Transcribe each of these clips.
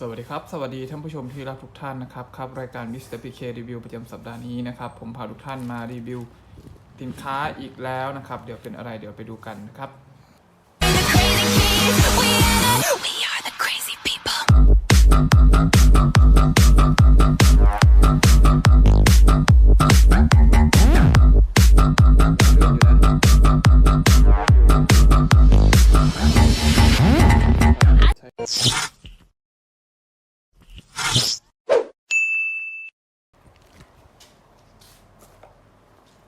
สวัสดีครับ สวัสดีท่านผู้ชมที่รักทุกท่านนะครับครับ รายการ Mr. PK รีวิวประจำสัปดาห์นี้นะครับ ผมพาทุกท่านมารีวิวสินค้าอีกแล้วนะครับ เดี๋ยวเป็นอะไรเดี๋ยวไปดูกันนะครับ We are the crazy people.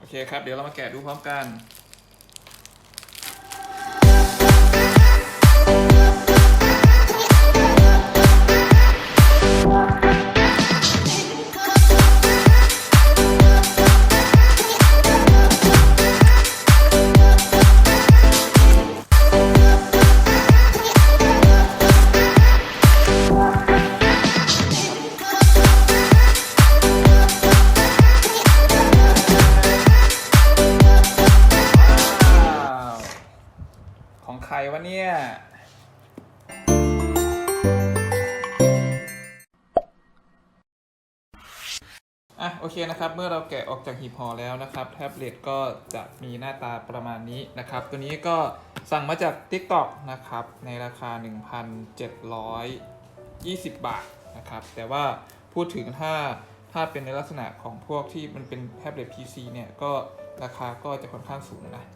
เคครับ เดี๋ยวเรามาแกะดูพร้อมกัน ใครวะเนี่ย อะโอเคนะครับ เมื่อเราแกะออกจากหีบห่อแล้วนะครับ แท็บเล็ตก็จะมีหน้าตาประมาณนี้นะครับ ตัวนี้ก็สั่งมาจาก TikTok นะครับ ในราคา 1,720 บาทนะครับ แต่ว่าพูดถึงถ้าถ้าเป็นในลักษณะของพวกที่มันเป็นแท็บเล็ต PC เนี่ยก็ราคาก็จะค่อนข้างสูงนะ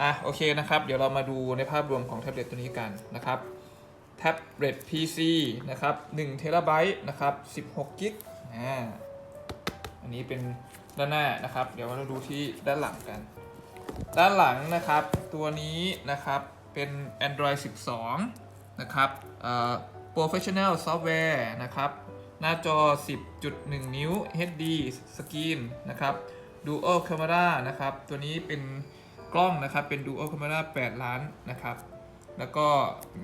อะโอเคนะครับ เดี๋ยวเรามาดูในภาพรวมของแท็บเล็ตตัวนี้กันนะครับแท็บเล็ต PC นะครับ1เทราไบต์นะครับ16กิกอ่าอันนี้เป็นด้านหน้านะครับ เดี๋ยวเราดูที่ด้านหลังกัน ด้านหลังนะครับ ตัวนี้นะครับเป็น Android 12 นะครับเอ่อ Professional Software นะครับ หน้าจอ 10.1 นิ้ว HD Screen นะครับ Dual Camera นะครับ ตัวนี้เป็น กล้องนะครับเป็น Dual Camera 8 ล้านนะครับ แล้วก็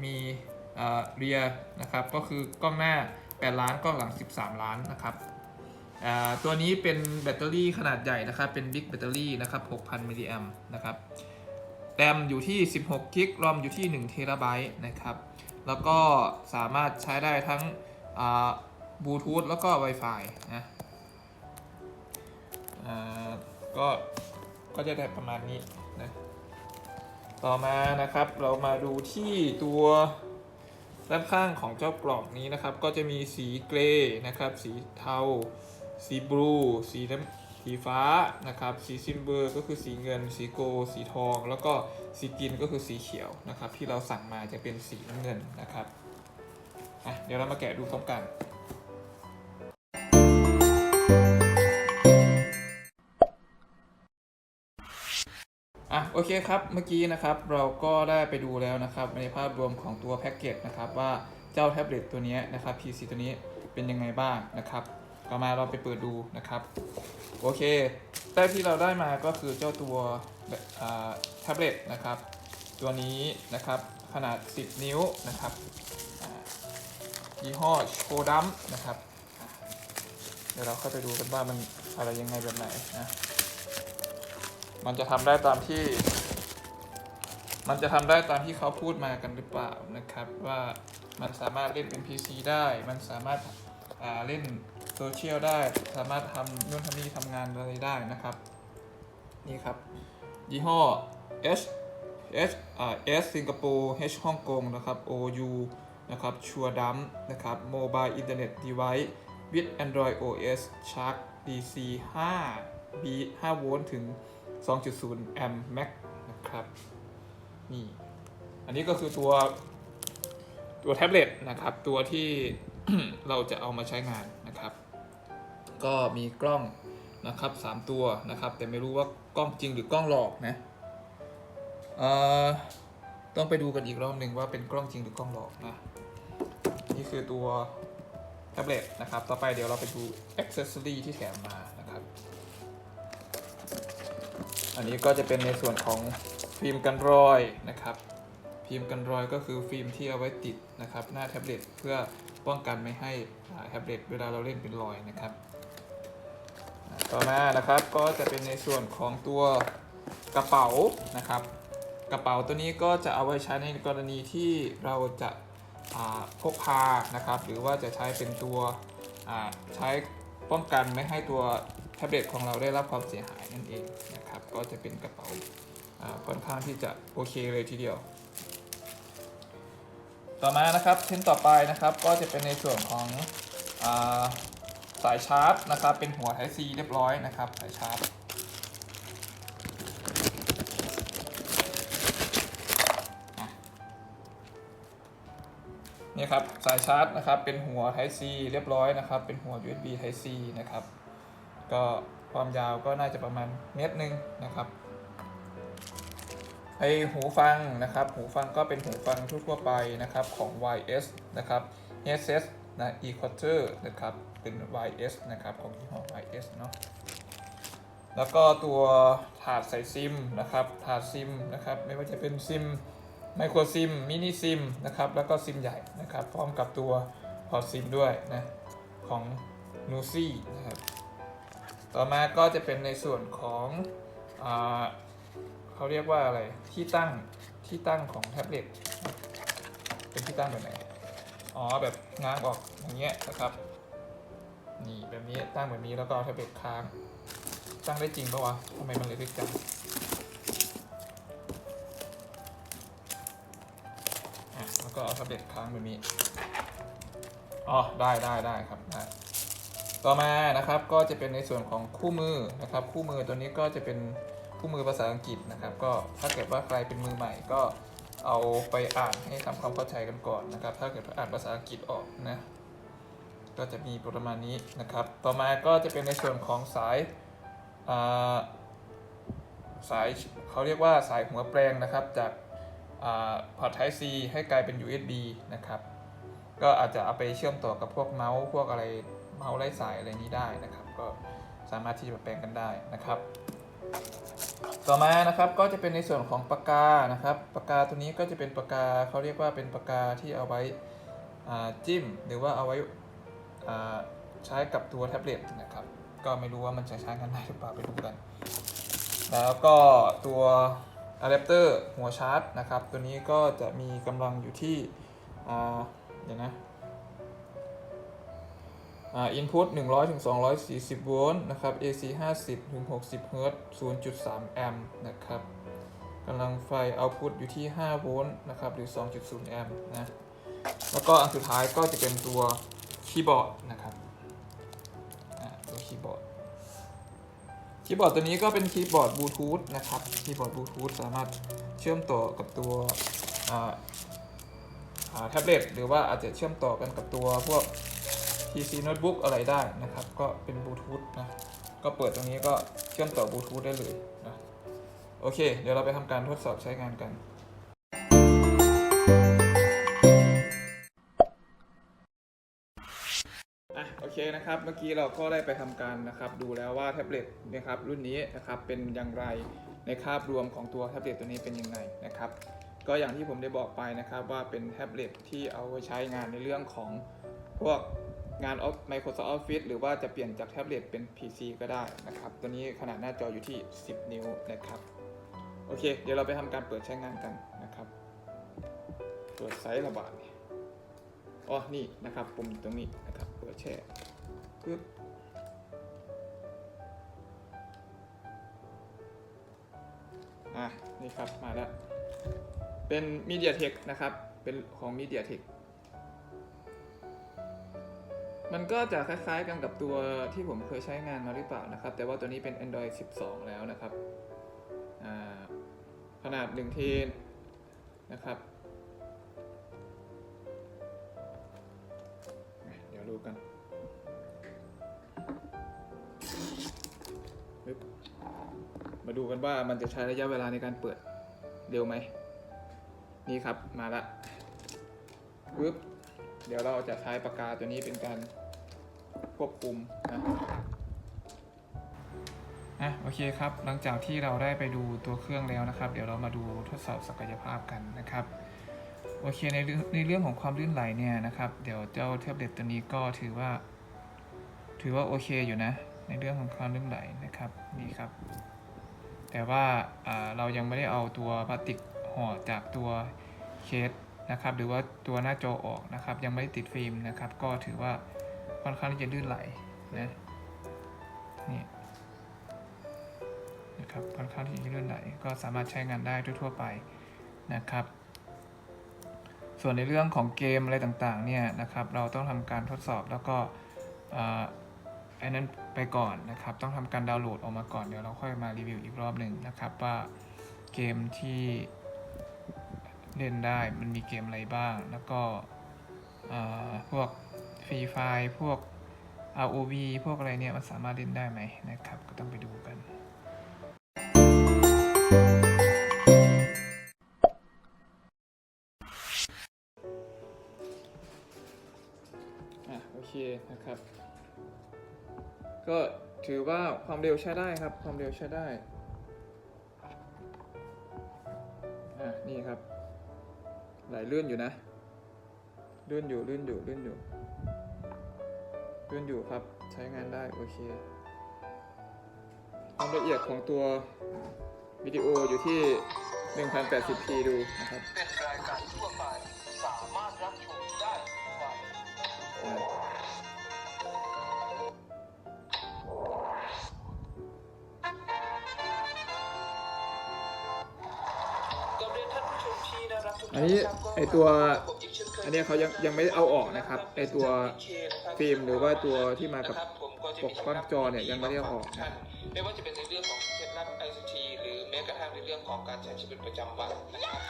มีเอ่อ Rear นะครับก็คือกล้องหน้า 8 ล้านกล้องหลัง 13 ล้านนะครับตัวนี้เป็นแบตเตอรี่ขนาดใหญ่นะครับ เป็น Big Battery นะครับ 6,000 มิลลิแอมนะครับแรมอยู่ที่ 16กิกรอมอยู่ที่1เทราไบต์นะครับ แล้วก็สามารถใช้ได้ทั้งบลูทูธแล้วก็ Wi-Fi นะก็ก็จะได้ประมาณนี้ นะต่อมานะครับเรามาดูที่ตัวด้านข้างของเจ้ากล่องนี้นะครับ ก็จะมีสีเกรย์นะครับ สีเทา สีบลูสีน้ำสีฟ้านะครับ สีซิลเวอร์ก็คือสีเงิน สีโกลสีทอง แล้วก็สีกรีนก็คือสีเขียวนะครับ ที่เราสั่งมาจะเป็นสีน้ำเงินนะครับอะเดี๋ยวเรามาแกะดูพร้อมกัน โอเคครับ เมื่อกี้นะครับเราก็ได้ไปดูแล้วนะครับในภาพรวมของตัวแพ็กเกจนะครับว่าเจ้าแท็บเล็ตตัวนี้นะครับ PC ตัวนี้เป็นยังไงบ้างนะครับก็มาเราไปเปิดดูนะครับ โอเคแรกที่เราได้มาก็คือเจ้าตัวแท็บเล็ตนะครับ ตัวนี้นะครับขนาด 10 นิ้วนะครับยี่ห้อโชดัมนะครับ เดี๋ยวเราเข้าไปดูกันว่ามันอะไรยังไงแบบไหนนะ มันจะทำได้ตามที่ มันจะทำได้ตามที่เขาพูดมากันหรือเปล่านะครับ ว่ามันสามารถเล่นเป็น PC ได้ มันสามารถอ่าเล่นโซเชียลได้ สามารถทำนู่นทำนี่ทำงานอะไรได้นะครับ นี่ครับ ยี่ห้อ H H อ่า S สิงคโปร์ H ฮ่องกงนะครับ OU นะครับชัวดัมนะครับ Mobile Internet Device with Android OS Shark DC 5 B 5โวลต์ถึง 2.0แอมป์แม็กนะครับนี่อันนี้ก็คือตัวตัวแท็บเล็ตนะครับ ตัวที่เราจะเอามาใช้งานนะครับ ก็มีกล้องนะครับ 3 ตัวนะครับ แต่ไม่รู้ว่ากล้องจริงหรือกล้องหลอกนะเอ่อต้องไปดูกันอีกรอบหนึ่งว่าเป็นกล้องจริงหรือกล้องหลอกนะนี่คือตัวแท็บเล็ตนะครับ ต่อไปเดี๋ยวเราไปดูอ็อกเซสซอรีที่แถมมานะครับ อันนี้ก็จะเป็นในส่วนของฟิล์มกันรอยนะครับ ฟิล์มกันรอยก็คือฟิล์มที่เอาไว้ติดนะครับหน้าแท็บเล็ตเพื่อป้องกันไม่ให้แท็บเล็ตเวลาเราเล่นเป็นรอยนะครับ ต่อมานะครับก็จะเป็นในส่วนของตัวกระเป๋านะครับ กระเป๋าตัวนี้ก็จะเอาไว้ใช้ในกรณีที่เราจะาพกพานะครับ หรือว่าจะใช้เป็นตัวใช้ป้องกันไม่ให้ตัวแท็บเล็ตของเราได้รับความเสียหายนั่นเองนะครับ ก็จะเป็นกระเป๋าค่อนข้างที่จะโอเคเลยทีเดียว ต่อมานะครับชิ้นต่อไปนะครับก็จะเป็นในส่วนของอสายชาร์จนะครับ เป็นหัว Type C เรียบร้อยนะครับสายชาร์จนี่ครับสายชาร์จนะครับเป็นหัว Type C เรียบร้อยนะครับ เป็นหัว USB Type C นะครับ ก็ ความยาวก็น่าจะประมาณเมตรหนึ่งนะครับไอหูฟังนะครับ หูฟังก็เป็นหูฟังทั่วไปนะครับของ YS นะครับ headset นะ equator นะครับเป็น YS นะครับของยี่ห้อ YS เนาะแล้วก็ตัวถาดใส่ซิมนะครับถาดซิมนะครับไม่ว่าจะเป็นซิมไมโครซิมมินิซิมนะครับแล้วก็ซิมใหญ่นะครับพร้อมกับตัวพอร์ตซิมด้วยนะของ n u s i นะครับ ต่อมาก็จะเป็นในส่วนของอเขาเรียกว่าอะไรที่ตั้งที่ตั้งของแท็บเล็ตเป็นที่ตั้งแบบไหนอ๋อแบบง้างออกอย่างเงี้ยนะครับนี่แบบนี้ตั้งแบบนี้แล้วก็แท็บเล็ตค้าง ตั้งได้จริงปะวะทำไมมันเล็กจังแล้วก็เอาแท็บเล็ตค้างแบบนี้อ๋อได้ได้ได้ครับได้ ต่อมานะครับก็จะเป็นในส่วนของคู่มือนะครับคู่มือตัวนี้ก็จะเป็นคู่มือภาษาอังกฤษนะครับก็ถ้าเกิดว่าใครเป็นมือใหม่ก็เอาไปอ่านให้ทำความเข้าใจกันก่อนนะครับ ถ้าเกิดว่าอ่านภาษาอังกฤษออกนะก็จะมีประมาณนี้นะครับ ต่อมาก็จะเป็นในส่วนของสายาสายเขาเรียกว่าสายหัวแปลงนะครับจากพอร์ต Type C ให้กลายเป็น USB นะครับ ก็อาจจะเอาไปเชื่อมต่อกับพวกเมาส์พวกอะไร เมาส์ไร้สายอะไรนี้ได้นะครับ ก็สามารถที่จะแปลงกันได้นะครับ ต่อมานะครับก็จะเป็นในส่วนของปากกานะครับปากกาตัวนี้ก็จะเป็นปากกาเขาเรียกว่าเป็นปากกาที่เอาไว้จิ้ม หรือว่าเอาไว้ใช้กับตัวแท็บเล็ตนะครับ ก็ไม่รู้ว่ามันจะใช้กันได้หรือเปล่าไปดูกัน แล้วก็ตัวอะแดปเตอร์หัวชาร์จนะครับ ตัวนี้ก็จะมีกำลังอยู่ที่เดี๋ยวนะ อ่า input 100ถึง240 โวลต์นะครับ AC 50ถึง60 เฮิร์ตซ์0.3 แอมป์นะครับกำลังไฟ output อยู่ที่ 5 โวลต์นะครับ หรือ 2.0 แอมป์นะ แล้วก็อันสุดท้ายก็จะเป็นตัวคีย์บอร์ดนะครับอ่าตัวคีย์บอร์ด คีย์บอร์ดตัวนี้ก็เป็นคีย์บอร์ดบลูทูธนะครับ คีย์บอร์ดบลูทูธสามารถเชื่อมต่อกับตัวอ่าอ่าแท็บเล็ตหรือว่าอาจจะเชื่อมต่อกันกับตัวพวก PC Notebook อะไรได้นะครับ ก็เป็นบลูทูธนะ ก็เปิดตรงนี้ก็เชื่อมต่อบลูทูธได้เลยนะ โอเค เดี๋ยวเราไปทำการทดสอบใช้งานกัน อะ โอเคนะครับ เมื่อกี้เราก็ได้ไปทำการนะครับ ดูแล้วว่าแท็บเล็ตนะครับรุ่นนี้นะครับเป็นอย่างไรในคาบรวมของตัวแท็บเล็ตตัวนี้เป็นยังไงนะครับ ก็อย่างที่ผมได้บอกไปนะครับว่าเป็นแท็บเล็ตที่เอาไว้ใช้งานในเรื่องของพวก งาน Microsoft Office หรือว่าจะเปลี่ยนจากแท็บเล็ตเป็น PC ก็ได้นะครับ ตัวนี้ขนาดหน้าจออยู่ที่ 10 นิ้วนะครับ โอเค เดี๋ยวเราไปทำการเปิดใช้งานกันนะครับ เปิดไซส์ระบาดเนี่ยอ๋อ นี่นะครับ ปุ่มตรงนี้นะครับ เปิดแช่ปึ๊บอะ นี่ครับ มาแล้ว เป็น MediaTek นะครับ เป็นของ MediaTek มันก็จะคล้ายๆกันกับตัวที่ผมเคยใช้งานมาหรือเปล่านะครับ แต่ว่าตัวนี้เป็น Android 12 แล้วนะครับอ่าขนาด1เทนนะครับ เดี๋ยวดูกันมาดูกันว่ามันจะใช้ระยะเวลาในการเปิดเร็วไหม นี่ครับมาละปึ๊บเดี๋ยวเราจะใช้ปากกาตัวนี้เป็นการ ควบคุมนะอะโอเคครับ หลังจากที่เราได้ไปดูตัวเครื่องแล้วนะครับ เดี๋ยวเรามาดูทดสอบศักยภาพกันนะครับโอเคในเรื่องในเรื่องของความลื่นไหลเนี่ยนะครับ เดี๋ยวเจ้าแท็บเล็ตตัวนี้ก็ถือว่า ถือว่าโอเคอยู่นะ ในเรื่องของความลื่นไหลนะครับนี่ครับ แต่ว่าเรายังไม่ได้เอาตัวพลาสติกห่อจากตัวเคสนะครับ หรือว่าตัวหน้าจอออกนะครับ ยังไม่ได้ติดฟิล์มนะครับ ก็ถือว่า ค่อนข้างที่จะลื่นไหลนะนี่นะครับค่อนข้างที่จะลื่นไหลก็สามารถใช้งานได้ทั่วๆไปนะครับ ส่วนในเรื่องของเกมอะไรต่างๆเนี่ยนะครับ เราต้องทำการทดสอบแล้วก็อ่อไอ้นั้นไปก่อนนะครับ ต้องทำการดาวน์โหลดออกมาก่อนเดี๋ยวเราค่อยมารีวิวอีกรอบหนึ่งนะครับ ว่าเกมที่เล่นได้มันมีเกมอะไรบ้าง แล้วก็พวก ฟรีไฟพวก ROV พวกอะไรเนี่ยมันสามารถเล่นได้ไหมนะครับ ก็ต้องไปดูกัน อะโอเคนะครับ ก็ถือว่าความเร็วใช้ได้ครับ ความเร็วใช้ได้ อะนี่ครับ ไหลเลื่อนอยู่นะ ลื่นอยู่ลื่นอยู่ลื่นอยู่ลื่นอยู่ครับใช้งานได้โอเคความละเอียดของตัววิดีโออยู่ที่ 1080p ดูนะครับเป็นรายการทั่วไปสามารถรับชมได้ทุกวัยอะกับเรียนท่านผู้ชมที่น่ารักทุกอัท่านนนี้ครับก็ไอตัวผม อีกเช่นเคยอันเนี้ยเขายังยังไม่ได้เอาออกนะครับไอตัวฟิล์มหรือว่าตัวที่มากับนะครับผมก็จะปกกล้องจอเนี่ยยังไม่ได้เอาออกท่านไม่ว่าจะเป็นในเรื่องของเคล็ดลับ ICT หรือแม้กระทั่งในเรื่องของการใช้ชีวิตประจำวันนะครับ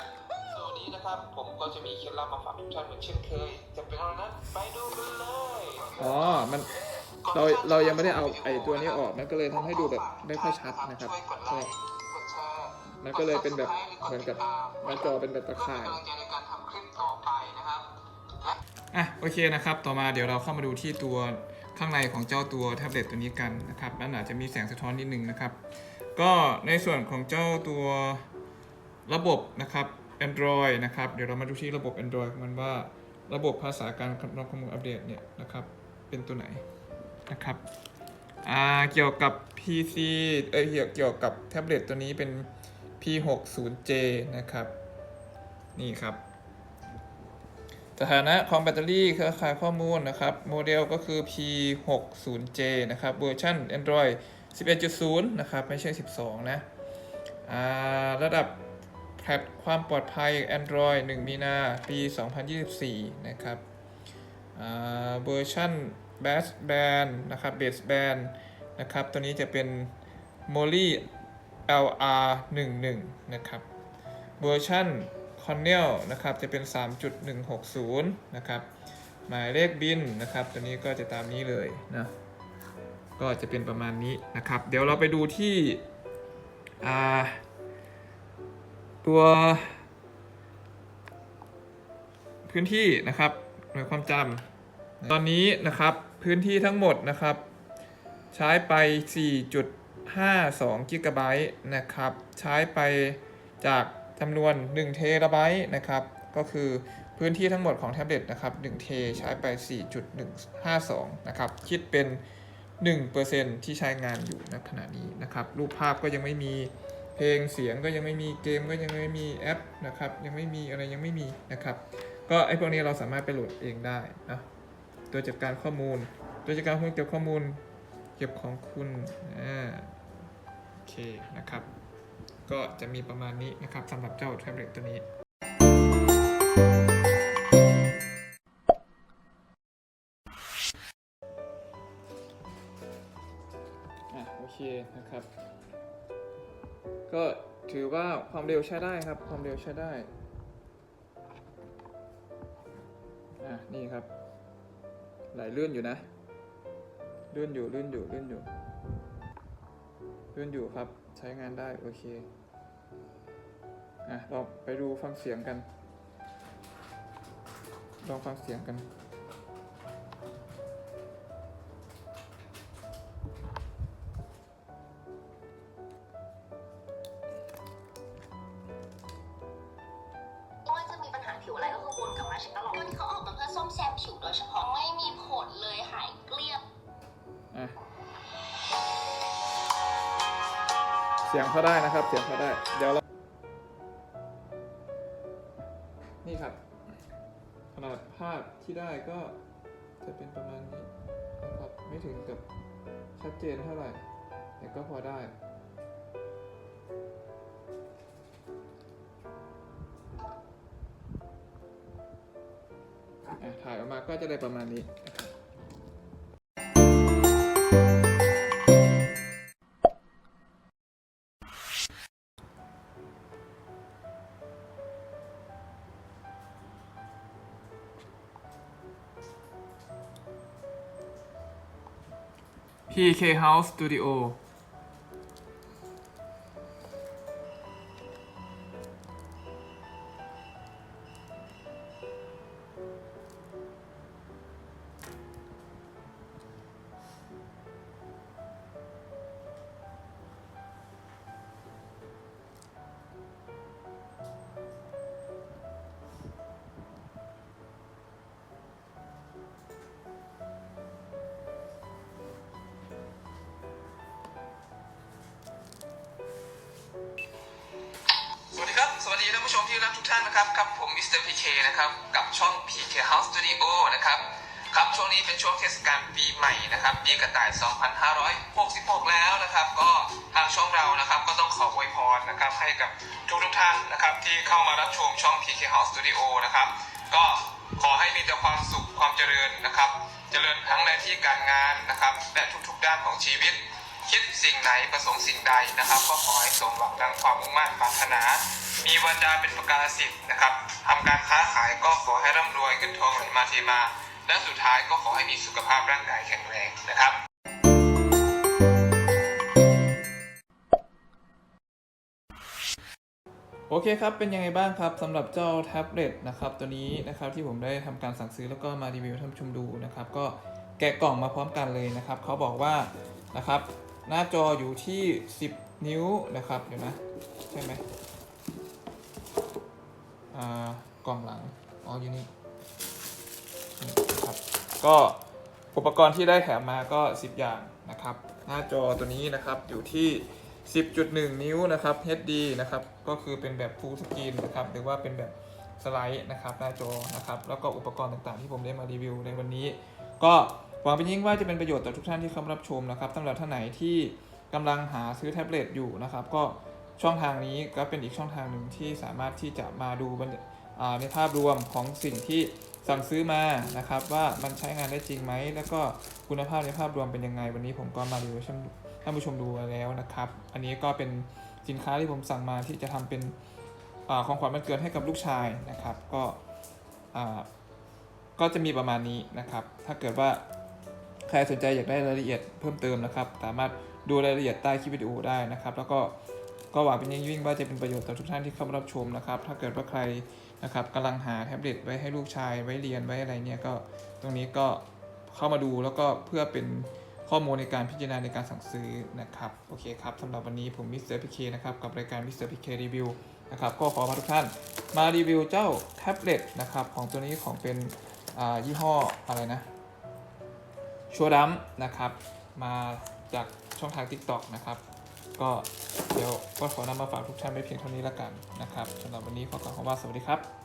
สวัสดีนะครับผมก็จะมีเคล็ดลับมาฝากทุกท่านเหมือนเช่นเคย จะเป็นอะไรนั้นไปดูกันเลยอ๋อมันเราเรายังไม่ได้เอาไอตัวนี้ออกมันก็เลยทำให้ดูแบบไม่ค่อยชัดนะครับช่วยกดไลก็ค์กดแชร์มันก็เลยเป็นแบบเหมือนกับหน้าจอเป็นแบบตะข่าย อะโอเคนะครับ ต่อมาเดี๋ยวเราเข้ามาดูที่ตัวข้างในของเจ้าตัวแท็บเล็ตตัวนี้กันนะครับมันอาจจะมีแสงสะท้อนนิดนึงนะครับ ก็ในส่วนของเจ้าตัวระบบนะครับ Android นะครับ เดี๋ยวเรามาดูที่ระบบ Android ของมันว่าระบบภาษาการรับข้อมูลอัปเดตเนี่ยนะครับเป็นตัวไหนนะครับอ่าเกี่ยวกับ PC เอ้ยเกี่ยเกี่ยวกับแท็บเล็ตตัวนี้เป็น P60J นะครับ นี่ครับ สถานะของแบตเตอรี่เครือข่ายข้อมูลนะครับ โมเดลก็คือ P60J นะครับเวอร์ชัน Android 11.0 นะครับ ไม่ใช่ 12 นะระดับแพทความปลอดภัย Android 1 มีนาปี 2024 นะครับเวอร์ชัน b a s Band นะครับ b a s Band นะครับ ตัวนี้จะเป็น Molly LR11 นะครับ เวอร์ชัน Cornell นะครับจะเป็น 3.160 นะครับ หมายเลขบินนะครับ ตัวนี้ก็จะตามนี้เลยนะก็จะเป็นประมาณนี้นะครับ เดี๋ยวเราไปดูที่ตัวพื้นที่นะครับหน่วยความจำตอนนี้นะครับพื้นที่ทั้งหมดนะครับ ใช้ไป 4.52กิกะไบต์นะครับ ใช้ไปจาก จำนวน 1 เทราไบต์นะครับ ก็คือพื้นที่ทั้งหมดของแท็บเล็ตนะครับ1เทใช้ไป 4.152 นะครับ คิดเป็น 1%ที่ใช้งานอยู่ณขณะนี้นะครับ รูปภาพก็ยังไม่มี เพลงเสียงก็ยังไม่มี เกมก็ยังไม่มีแอปนะครับ ยังไม่มีอะไรยังไม่มีนะครับ ก็ไอพวกนี้เราสามารถไปโหลดเองได้นะ ตัวจัดการข้อมูล ตัวจัดการข้อมูลเก็บข้อมูล เก็บของคุณ อ่า โอเคนะครับ ก็จะมีประมาณนี้นะครับสำหรับเจ้าแท็บเล็ตตัวนี้อะโอเคนะครับ ก็ถือว่าความเร็วใช้ได้ครับ ความเร็วใช้ได้อะนี่ครับ ไหลลื่นอยู่นะลื่นอยู่ลื่นอยู่ลื่นอยู่ลื่นอยู่ครับ ใช้งานได้ โอเค อะลองไปดูฟังเสียงกัน ลองฟังเสียงกันไม่ว่าจะมีปัญหาผิวอะไรก็คือวนกลับมาเช็คตลอดตัวที่เขาออกมาเพื่อซ่อมแซมผิวโดยเฉพาะไม่มีผลเลยหายเกลี้ยงอะเสียงเขาได้นะครับ เสียงเขาได้ เดี๋ยวเรา เจนเท่าไหร่ แต่ก็พอได้อะถ่ายออกมาก็จะได้ประมาณนี้ นะครับ PK House Studio ดีครับสวัสดีท่านผู้ชมที่รักทุกท่านนะครับครับผมมิสเตอร์พีเคนะครับกับช่อง PK House Studio นะครับครับช่วงนี้เป็นช่วงเทศกาลปีใหม่นะครับปีกระต่าย 2566 แล้วนะครับ ก็ทางช่องเรานะครับก็ต้องขออวยพรนะครับให้กับทุกทุกท่านนะครับที่เข้ามารับชมช่อง PK House Studio นะครับก็ขอให้มีแต่ความสุขความเจริญนะครับ เจริญทั้งในที่การงานนะครับและทุกๆด้านของชีวิตคิดสิ่งไหนประสงค์สิ่งใดนะครับ ก็ขอให้สมหวังดังความมุ่งมั่นปรารถนา มีวันดาเป็นประกาศสิทธิ์นะครับทำการค้าขายก็ขอให้ร่ำรวยเงินทองไหลมาเทมา และสุดท้ายก็ขอให้มีสุขภาพร่างกายแข็งแรงนะครับโอเคครับ เป็นยังไงบ้างครับสำหรับเจ้าแท็บเล็ตนะครับตัวนี้นะครับที่ผมได้ทำการสั่งซื้อแล้วก็มารีวิวท่านผู้ชมดูนะครับ ก็แกะกล่องมาพร้อมกันเลยนะครับเขาบอกว่านะครับหน้าจออยู่ที่ 10 นิ้วนะครับเดี๋ยวนะ ใช่ไหม กล่องหลัง อ๋อ อยู่นี่นี่ครับ ก็อุปกรณ์ที่ได้แถมมาก็ 10 อย่างนะครับ หน้าจอตัวนี้นะครับอยู่ที่ 10.1 นิ้วนะครับ HD นะครับ ก็คือเป็นแบบ Full Screen นะครับ หรือว่าเป็นแบบสไลด์นะครับหน้าจอนะครับ แล้วก็อุปกรณ์ต่างๆ ที่ผมได้มารีวิวในวันนี้ ก็หวังเป็นยิ่งว่าจะเป็นประโยชน์ต่อทุกท่านที่เข้ามารับชมนะครับสำหรับท่านไหนที่กำลังหาซื้อแท็บเล็ตอยู่นะครับ ก็ ช่องทางนี้ก็เป็นอีกช่องทางหนึ่งที่สามารถที่จะมาดูในภาพรวมของสิ่งที่สั่งซื้อมานะครับว่ามันใช้งานได้จริงไหม แล้วก็คุณภาพในภาพรวมเป็นยังไง วันนี้ผมก็มารีวิวให้ท่านผู้ชมดูแล้วนะครับ อันนี้ก็เป็นสินค้าที่ผมสั่งมาที่จะทำเป็นอของขวัญวันเกิดให้กับลูกชายนะครับ ก็ก็จะมีประมาณนี้นะครับ ถ้าเกิดว่าใครสนใจอยากได้รายละเอียดเพิ่มเติมนะครับ สามารถดูรายละเอียดใต้คลิปวิดีโอได้นะครับ แล้วก็ ก็หวังเป็นยิ่งยิ่งว่าจะเป็นประโยชน์ต่อทุกท่านที่เข้ามารับชมนะครับ ถ้าเกิดว่าใครนะครับกำลังหาแท็บเล็ตไว้ให้ลูกชายไว้เรียนไว้อะไรเนี่ยก็ตรงนี้ก็เข้ามาดูแล้วก็เพื่อเป็นข้อมูลในการพิจารณาในการสั่งซื้อนะครับโอเคครับสำหรับวันนี้ผมมิสเตอร์พีเคนะครับกับรายการมิสเตอร์พีเครีวิวนะครับก็ขอพาทุกท่านมารีวิวเจ้าแท็บเล็ตนะครับของตัวนี้ของเป็นยี่ห้ออะไรนะชัวดัมนะครับมาจากช่องทาง TikTok นะครับ ก็เดี๋ยวก็ขอนำมาฝากทุกท่านไม่เพียงเท่านี้ละกันนะครับสำหรับวันนี้ขอกล่าวคำว่าสวัสดีครับ